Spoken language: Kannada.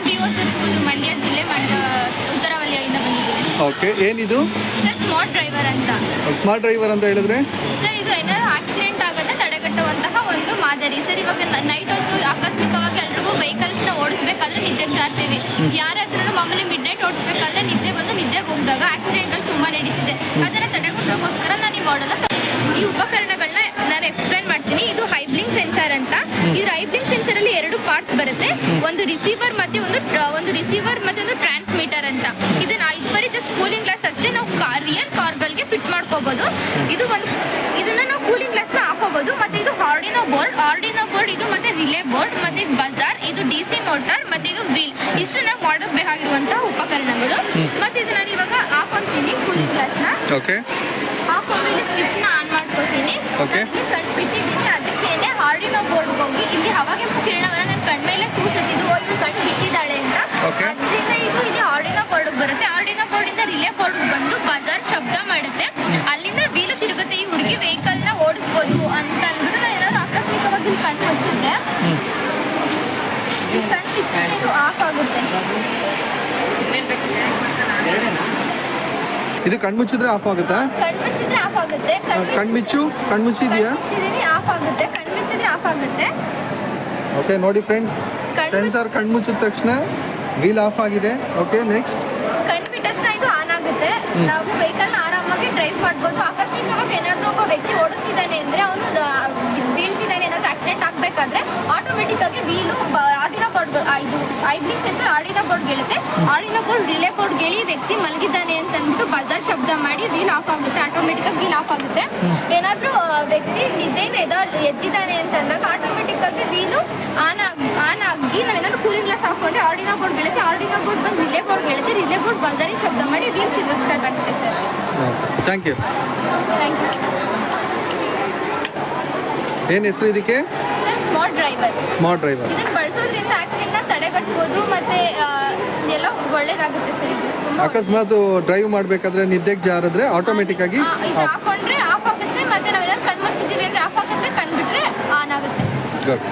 ನಾನು ಬಿ ಓ ಸ್ಕೂಲ್ ಮಂಡ್ಯ ಜಿಲ್ಲೆ ಮಂಡ್ಯ ಉತ್ತರ ವಲಯದಿಂದ ಬಂದಿದ್ದೀನಿ. ಓಕೆ ಏನಿದು? ಸರ್ ಸ್ಮಾರ್ಟ್ ಡ್ರೈವರ್ ಅಂತ. ಸ್ಮಾರ್ಟ್ ಡ್ರೈವರ್ ಅಂತ ಹೇಳಿದ್ರೆ? ಸರ್ ಇದು ಏನಾದ್ರು ಆಕ್ಸಿಡೆಂಟ್ ಆಗದ ತಡೆಗಟ್ಟುವಂತಹ ಒಂದು ಮಾದರಿ. ಸರ್ ಇವಾಗ ನೈಟ್ ಹೊತ್ತು ಆಕಸ್ಮಿಕವಾಗಿ ಎಲ್ರಿಗೂ ವೆಹಿಕಲ್ಸ್ನ ಓಡಿಸ್ಬೇಕಾದ್ರೆ ನಿದ್ದೆಗೆ ಜಾರ್ತೀವಿ. ಯಾರ ಹತ್ರನೂ ಮಾಮೂಲಿ ಮಿಡ್ ನೈಟ್ ಓಡಿಸ್ಬೇಕಾದ್ರೆ ನಿದ್ದೆ ಬಂದು ನಿದ್ದೆಗೆ ಹೋಗಿದಾಗ ಆಕ್ಸಿಡೆಂಟ್ ಸುಮಾರು ನಡೀತಿದೆ ಅದನ್ನ ತಡೆಗಟ್ಟೋಕೋಸ್ಕರ ನಾನು ಈ ಮಾಡಲ್ಲ ಈ ಉಪಕರಣಗಳನ್ನ ನಾನು ಎಕ್ಸ್ಪ್ಲೈನ್ ಮಾಡ್ತೀನಿ. ಇದು ಹೈಬ್ಲಿಂಗ್ ಸೆನ್ಸಾರ್ ಅಂತ. ಇದು ಹೈಬ್ಲಿಂಗ್ ಒಂದು ರಿಸೀವರ್ ಮತ್ತೆ ಒಂದು ಒಂದು ರಿಸೀವರ್ ಮತ್ತೆ ಒಂದು ಟ್ರಾನ್ಸ್ಮೀಟರ್ ಅಂತ. ಇದನ್ನ ಇದು ಬರೀ ಜಸ್ಟ್ ಕೂಲಿಂಗ್ ಗ್ಲಾಸ್ ಅಷ್ಟೇ ನಾವು ರಿಯಲ್ ಕಾರ್ಗಳಿಗೆ ಫಿಟ್ ಮಾಡ್ಕೋಬಹುದು ಇದು ಒಂದು ಇದನ್ನ ನಾವು ಕೂಲಿಂಗ್ ಗ್ಲಾಸ್ನ ಹಾಕೋಬಹುದು ಮತ್ತೆ ಇದು ಆರ್ಡಿನೋ ಬೋರ್ಡ್ ಆರ್ಡಿನೋ ಬೋರ್ಡ್ ಇದು ಮತ್ತೆ ರಿಲೇ ಬೋರ್ಡ್ ಮತ್ತೆ ಬಜಾರ್ ಇದು ಡಿ ಸಿ ಮೋಟಾರ್ ಮತ್ತೆ ಇದು ವೀಲ್ ಇಷ್ಟು ನಾವು ಮಾಡಕ್ ಬೇಕಾಗಿರುವಂತಹ ಉಪಕರಣಗಳು. ಮತ್ತೆ ಇದು ನಾನು ಇವಾಗ ಹಾಕೊಂತೀನಿ ಕೂಲಿಂಗ್ ಗ್ಲಾಸ್ನ. ಹಾಕೊಂಡ್ಮೇಲೆ ಸ್ವಿಚ್ನ ಆನ್ ಮಾಡ್ಕೋತೀನಿ. ಸಣ್ಣ ಬಿಟ್ಟಿದ್ದೀನಿ ಅದಕ್ಕೇನೆ ಕಣ್ಣು ಮುಚ್ಚುತ್ತೆ ಈ ಕಣ್ಣು ಬಿಚ್ಚಿದ್ರೆ ಇದು ಆಫ್ ಆಗುತ್ತೆ ಇದು ಕಣ್ಮುಚ್ಚಿದ್ರೆ ಆಫ್ ಆಗುತ್ತಾ? ಕಣ್ಣು ಮುಚ್ಚಿದ್ರೆ ಆಫ್ ಆಗುತ್ತೆ. ಕಣ್ಣು ಕಣ್ಮಿಚ್ಚು ಕಣ್ಮುಚ್ಚಿದ್ಯಾ ಕಣ್ಮುಚ್ಚಿದೀನಿ ಆಫ್ ಆಗುತ್ತೆ. ಕಣ್ಣು ಮುಚ್ಚಿದ್ರೆ ಆಫ್ ಆಗುತ್ತೆ. ಓಕೆ ನೋಡಿ ಫ್ರೆಂಡ್ಸ್ ಕಣ್ಣು ಮುಚ್ಚಿದ ಕಣ್ಮುಚ್ಚಿದ ತಕ್ಷಣ ವೀಲ್ ಆಫ್ ಆಗಿದೆ. ಓಕೆ ನೆಕ್ಸ್ಟ್ ಕಣ್ಣು ಬಿಟ್ಟ ತಕ್ಷಣ ಇದು ಆನ್ ಆಗುತ್ತೆ. ನಾವು ವೆಹಿಕಲ್ ಆರಾಮಾಗಿ ಡ್ರೈವ್ ಮಾಡ್ಬೋದು. ಆಕಸ್ಮಿಕವಾಗಿ ಏನಾದರೂ ಒಬ್ಬ ವ್ಯಕ್ತಿ ಓಡಿಸ್ತಿದ್ದಾನೆ ಅಂದ್ರೆ ಅವನು ಬೀಳ್ತಿದ್ದಾನೆ ಏನಾದರೂ ಆಕ್ಸಿಡೆಂಟ್ ವೀಲು ಆಡಿನ ಬೋರ್ಡ್ ಇದು ಐಬ್ಲಿಂಗ್ ಸೆನ್ಸರ್ ಆಡಿನ ಬೋರ್ಡ್ ಗೆಳುತ್ತೆ. ಆಡಿನ ಬೋರ್ಡ್ ರಿಲೇ ಬೋರ್ಡ್ ಗೆಳಿ ವ್ಯಕ್ತಿ ಮಲಗಿದ್ದಾನೆ ಅಂತ ಅಂದ್ಬಿಟ್ಟು ಬಜಾರ್ ಶಬ್ದ ಮಾಡಿ ವೀಲ್ ಆಫ್ ಆಗುತ್ತೆ ಆಟೋಮೆಟಿಕ್ ಆಗಿ ವೀಲ್ ಆಫ್ ಆಗುತ್ತೆ. ಏನಾದ್ರೂ ವ್ಯಕ್ತಿ ನಿದ್ದೆಯಿಂದ ಎದ ಎದ್ದಿದ್ದಾನೆ ಅಂತ ಅಂದಾಗ ಆಟೋಮೆಟಿಕ್ ಆಗಿ ವೀಲು ಆನ್ ಆಗಿ ಆನ್ ಆಗಿ ನಾವೇನಾದ್ರು ಕೂಲಿಂಗ್ ಗ್ಲಾಸ್ ಹಾಕೊಂಡ್ರೆ ಆಡಿನ ಬೋರ್ಡ್ ಗೆಳುತ್ತೆ. ಆಡಿನ ಬೋರ್ಡ್ ಬಂದು ರಿಲೇ ಬೋರ್ಡ್ ಗೆಳುತ್ತೆ. ರಿಲೇ ಬೋರ್ಡ್ ಬಜಾರಿ ಶಬ್ದ ಮಾಡಿ ವೀಲ್ ಸಿಗೋಕೆ ಸ್ಟಾರ್ಟ್ ಆಗುತ್ತೆ sir. Thank you thank you ಏನು ಹೆಸರು ಇದಕ್ಕೆ? ಸ್ಮಾರ್ಟ್ ಡ್ರೈವರ್ ಸ್ಮಾರ್ಟ್ ಡ್ರೈವರ್ ಇದನ್ನ ಬಳಸೋದ್ರಿಂದ ಆಕ್ಸಿಡೆಂಟ್ನ ತಡೆಗಟ್ಟಬಹುದು ಮತ್ತೆ ಎಲ್ಲ ಒಳ್ಳೇದಾಗುತ್ತೆ ಸರ್ ಇದು. ಅಕಸ್ಮಾತ್ ಡ್ರೈವ್ ಮಾಡಬೇಕಾದ್ರೆ ನಿದ್ದೆಗೆ ಜಾರಿದ್ರೆ ಆಟೋಮೆಟಿಕ್ ಆಗಿ ಇದು ಹಾಕೊಂಡ್ರೆ ಆಫ್ ಆಗುತ್ತೆ ಮತ್ತೆ ನಾವೇನಾದ್ರೂ ಕಣ್ಮುಚ್ಚಿದ್ದೀವಿ ಅಂದ್ರೆ ಆಫ್ ಆಗುತ್ತೆ ಕಣ್ಬಿಟ್ರೆ ಆನ್ ಆಗುತ್ತೆ. ಗುಡ್